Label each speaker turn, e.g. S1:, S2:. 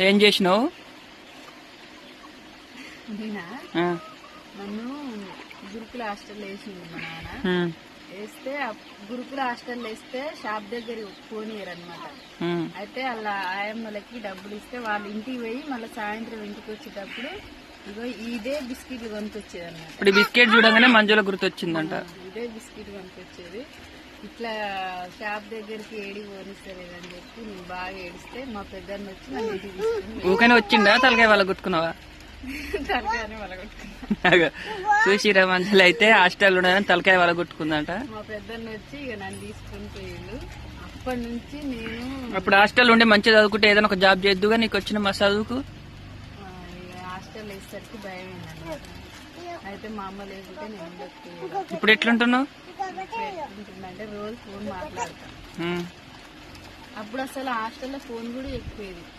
S1: ఏం చేసినావు?
S2: నన్ను గురుకుల హాస్టల్ వేసింది మా నాన్న.
S1: ఉమ్,
S2: వేస్తే గురుకుల హాస్టల్ వేస్తే షాప్ దగ్గర పోనీయరు అనమాట అయితే అలా ఆయమ్మలకి డబ్బులు ఇస్తే వాళ్ళు ఇంటికి పోయి మళ్ళీ సాయంత్రం ఇంటికి వచ్చేటప్పుడు ఇగో ఇదే బిస్కెట్లు కొనుక్కొచ్చేది అనమాట
S1: ఇప్పుడు బిస్కెట్ చూడగానే మంజుల గుర్తొచ్చిందంట.
S2: ఇదే బిస్కెట్ కొనుక్కొచ్చేది ఇట్లా షాప్ దగ్గరికి ఏడి పోనిస్తలేదని చెప్పి నేను బాగా ఏడిస్తే మా పెద్దన్న వచ్చి నన్ను ఇంటికి తీసుకుని
S1: ఊకనే వచ్చిందా తలకాయ వాళ్ళ గుర్తుకున్నావా
S2: వాళ్ళగొట్టుకున్నాను
S1: అగో, చూసిరా అయితే హాస్టల్ ఉండదని తలకాయ వాళ్ళ గుర్తుకుందంట
S2: మా పెద్దన్న వచ్చి ఇక నన్ను తీసుకుని పోయిండు. అప్పటి నుంచి నేను
S1: అప్పుడు హాస్టల్ ఉండి మంచిగా చదువుకుంటే ఏదైనా ఒక జాబ్ చేద్దుగా నీకు వచ్చిన మా చదువుకు?
S2: ఆ, ఇక హాస్టల్ వేసేసరికి భయం అయిందన్నమాట అయితే మా అమ్మ లేకుంటే నేను
S1: ఇప్పుడు ఎట్లుంటున్నావు?
S2: అంటే రోజు ఫోన్ మాట్లాడతాను. అప్పుడు అసలు హాస్టల్లో ఫోన్ కూడా ఎక్కువేది